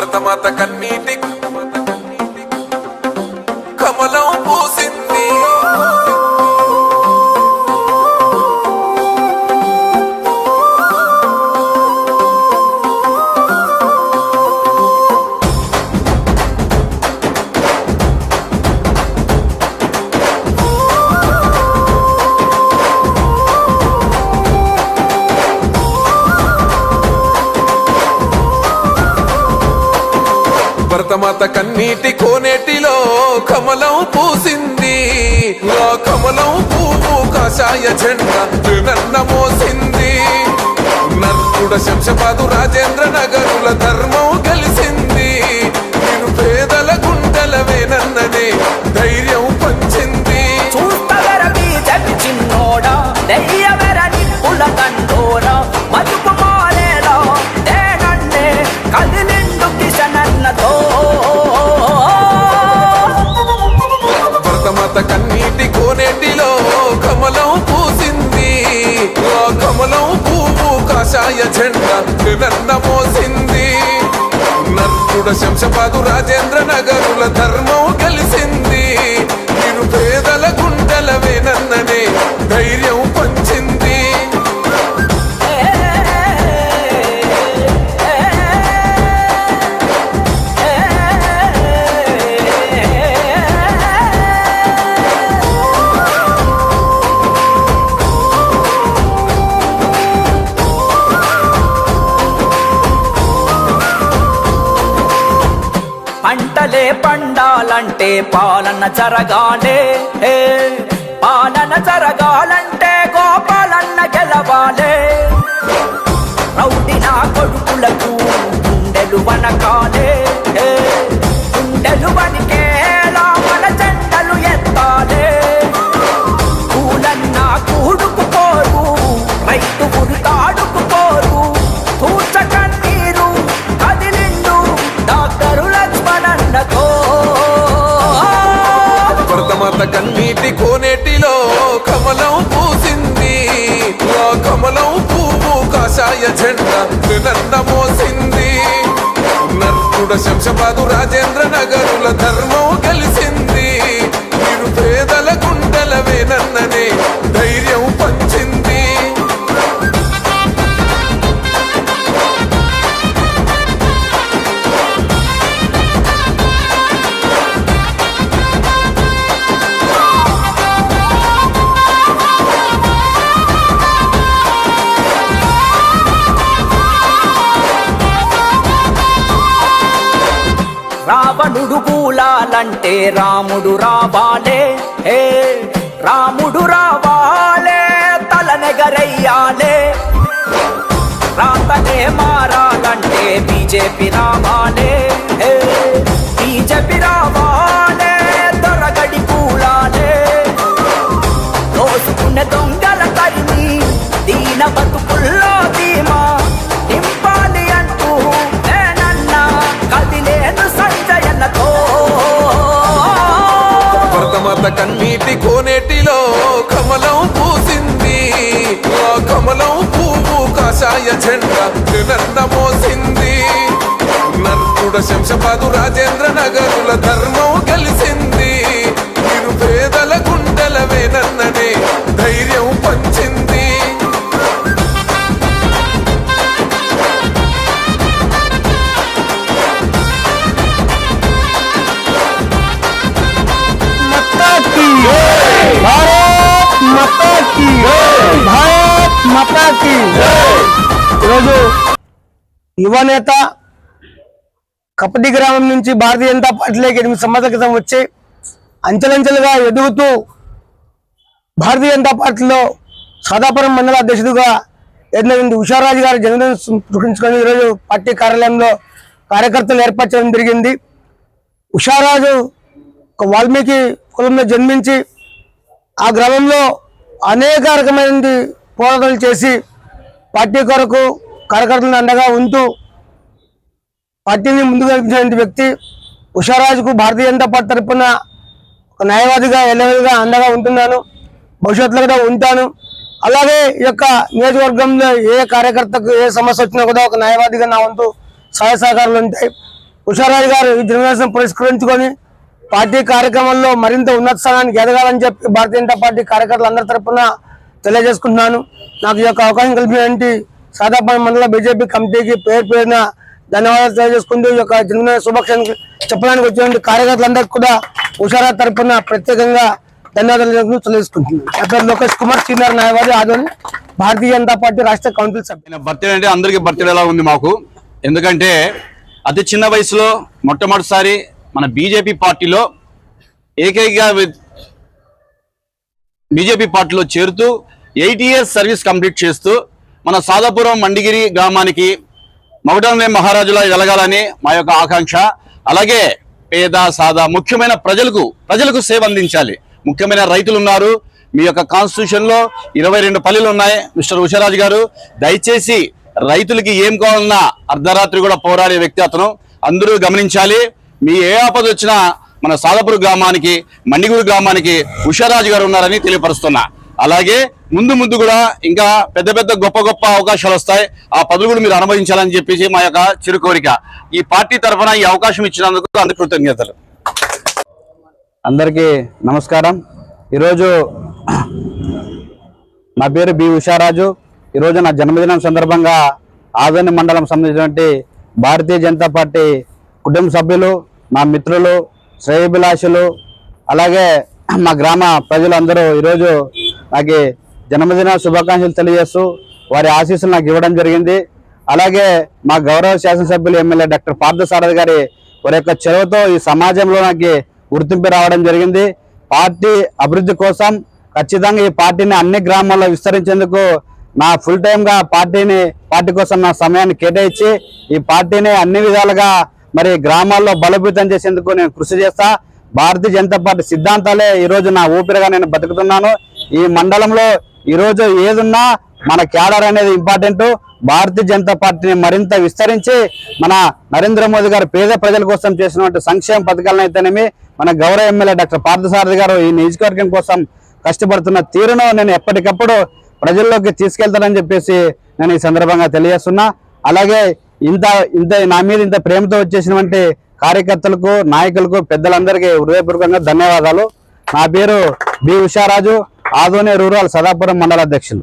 భరతమాత కన్నీటి మాత కన్నీటి కోనేటిలో కమలం పూసింది. ఆ కమలం పువ్వు కాషాయ జెండా నన్న మోసింది. నర్కుడ శంశపాదు రాజేంద్ర నగరుల ధర్మం కాషాయ జెండా నన్న మోసింది. నర్కుడ శంశపాదు రాజేంద్ర నగరుల ధర్మం పంటలే పండాలంటే పాలన జరగాలే. ఏ, పాలన జరగాలంటే గోపాలన్న గెలవాలే. ఆశాయ జెండా నన్న మోసింది. నర్కుడ శంషపాదు రాజేంద్ర నగరుల ధర్మం రాముడు కూలాలంటే రాముడు రావాలే. ఏ రాముడు రావాలే తలనెగరయ్యాలే. రాతనే మారాలంటే బీజేపీ రావాలే. ఏ పాత కన్నీటి కోనేటిలో కమలం పూసింది. ఆ కమలం పువ్వు కాషాయ జెండా నన్న మోసింది. నర్తుడ శంషపాదు రాజేంద్ర నగరుల ధర్మం మాతా की। భారత్ మాతా की। ఈరోజు యువ నేత కపటి గ్రామం నుంచి భారతీయ జనతా పార్టీలోకి ఎనిమిది సంవత్సరాల క్రితం వచ్చి అంచెలంచెలుగా ఎదుగుతూ భారతీయ జనతా పార్టీలో సాదాపురం మండల అధ్యక్షుడిగా ఎన్నైంది ఉషారాజు గారి జన్మదినం పురస్కరించుకొని ఈరోజు పార్టీ కార్యాలయంలో కార్యకర్తలు ఏర్పాటు చేయడం జరిగింది. ఉషారాజు ఒక వాల్మీకి కులంలో జన్మించి ఆ గ్రామంలో అనేక రకమైనది పోరాటాలు చేసి పార్టీ కొరకు కార్యకర్తలను అండగా ఉంటూ పార్టీని ముందుకు నడిపించిన వ్యక్తి ఉషారాజుకు భారతీయ జనతా పార్టీ తరఫున ఒక న్యాయవాదిగా ఎల్లవేదిగా అండగా ఉంటున్నాను. భవిష్యత్తులో కూడా ఉంటాను. అలాగే ఈ యొక్క నియోజకవర్గంలో ఏ కార్యకర్తకు ఏ సమస్య వచ్చినా కూడా ఒక న్యాయవాదిగా నా వంతు సహాయ సహకారాలు ఉంటాయి. ఉషారాజు గారు ఈ దినవేశం పురస్కరించుకొని పార్టీ కార్యక్రమంలో మరింత ఉన్నత స్థానానికి ఎదగాలని చెప్పి భారతీయ జనతా పార్టీ కార్యకర్తలు అందరి తరఫున తెలియజేసుకుంటున్నాను. నాకు ఈ యొక్క అవకాశం కల్పించడానికి సాదాపల్లి మండల బీజేపీ కమిటీకి పేరు పేరున ధన్యవాదాలు తెలియజేసుకుంటూ ఈ యొక్క జన్మదిన శుభాకాంక్షలు చెప్పడానికి వచ్చినటువంటి కార్యకర్తలందరికీ కూడా ఉషారా తరపున ప్రత్యేకంగా ధన్యవాదాలు తెలియజేసుకుంటున్నాను. నా లోకేష్ కుమార్ సీనియర్ న్యాయవాది ఆధ్వర్యం భారతీయ జనతా పార్టీ రాష్ట్ర కౌన్సిల్ సభ్యులు. బర్త్డే అంటే అందరికీ బర్త్డే లా ఉంది మాకు. ఎందుకంటే అతి చిన్న వయసులో మొట్టమొదటిసారి మన బీజేపీ పార్టీలో ఏకైక బీజేపీ పార్టీలో చేరుతూ ఎయిట్ ఇయర్స్ సర్వీస్ కంప్లీట్ చేస్తూ మన సాదాపురం మండిగిరి గ్రామానికి మగడంలే మహారాజులా ఎదగాలని మా యొక్క ఆకాంక్ష. అలాగే పేద సాదా ముఖ్యమైన ప్రజలకు ప్రజలకు సేవ అందించాలి. ముఖ్యమైన రైతులు ఉన్నారు మీ యొక్క కాన్స్టిట్యూషన్లో ఇరవై రెండు పల్లెలు ఉన్నాయి మిస్టర్ ఉషారాజు గారు. దయచేసి రైతులకి ఏం కావాలన్నా అర్ధరాత్రి కూడా పోరాడే వ్యక్తి అతను. అందరూ గమనించాలి. మీ ఏ ఆపద వచ్చినా మన సాదపురు గ్రామానికి మండిగూరు గ్రామానికి ఉషారాజు గారు ఉన్నారని తెలియపరుస్తున్నా. అలాగే ముందు ముందు కూడా ఇంకా పెద్ద పెద్ద గొప్ప గొప్ప అవకాశాలు వస్తాయి. ఆ పదవులు కూడా మీరు అనుభవించాలని చెప్పేసి మా యొక్క చిరు కోరిక ఈ పార్టీ తరఫున ఈ అవకాశం ఇచ్చినందుకు అందుకు కృతజ్ఞతలు. అందరికీ నమస్కారం. ఈరోజు నా పేరు బి ఉషారాజు. ఈరోజు నా జన్మదినం సందర్భంగా ఆదరణ మండలం సంబంధించినటువంటి భారతీయ జనతా పార్టీ కుటుంబ సభ్యులు నా మిత్రులు శ్రేయభిలాషులు అలాగే మా గ్రామ ప్రజలందరూ ఈరోజు నాకు జన్మదిన శుభాకాంక్షలు తెలియజేస్తూ వారి ఆశీస్సులు నాకు ఇవ్వడం జరిగింది. అలాగే మా గౌరవ శాసనసభ్యులు ఎమ్మెల్యే డాక్టర్ పార్థసారథి గారి వారి యొక్క చెరువుతో ఈ సమాజంలో నాకు గుర్తింపు రావడం జరిగింది. పార్టీ అభివృద్ధి కోసం ఖచ్చితంగా ఈ పార్టీని అన్ని గ్రామాల్లో విస్తరించేందుకు నా ఫుల్ టైమ్గా పార్టీని పార్టీ కోసం నా సమయాన్ని కేటాయించి ఈ పార్టీని అన్ని విధాలుగా మరి గ్రామాల్లో బలోపేతం చేసేందుకు నేను కృషి చేస్తా. భారతీయ జనతా పార్టీ సిద్ధాంతాలే ఈ రోజు నా ఊపిరిగా నేను బతుకుతున్నాను. ఈ మండలంలో ఈరోజు ఏదున్నా మన క్యాడర్ అనేది ఇంపార్టెంట్. భారతీయ జనతా పార్టీని మరింత విస్తరించి మన నరేంద్ర మోదీ గారు పేద ప్రజల కోసం చేసినటువంటి సంక్షేమ పథకాలను అయితేనేమి మన గౌరవ ఎమ్మెల్యే డాక్టర్ పార్థసారథి గారు ఈ నియోజకవర్గం కోసం కష్టపడుతున్న తీరును నేను ఎప్పటికప్పుడు ప్రజల్లోకి తీసుకెళ్తానని చెప్పేసి నేను ఈ సందర్భంగా తెలియజేస్తున్నా. అలాగే ఇంత ఇంత నా మీద ఇంత ప్రేమతో వచ్చేసినటువంటి కార్యకర్తలకు నాయకులకు పెద్దలందరికీ హృదయపూర్వకంగా ధన్యవాదాలు. నా పేరు బి ఉషారాజు ఆదోనే రూరల్ సదాపురం మండల అధ్యక్షులు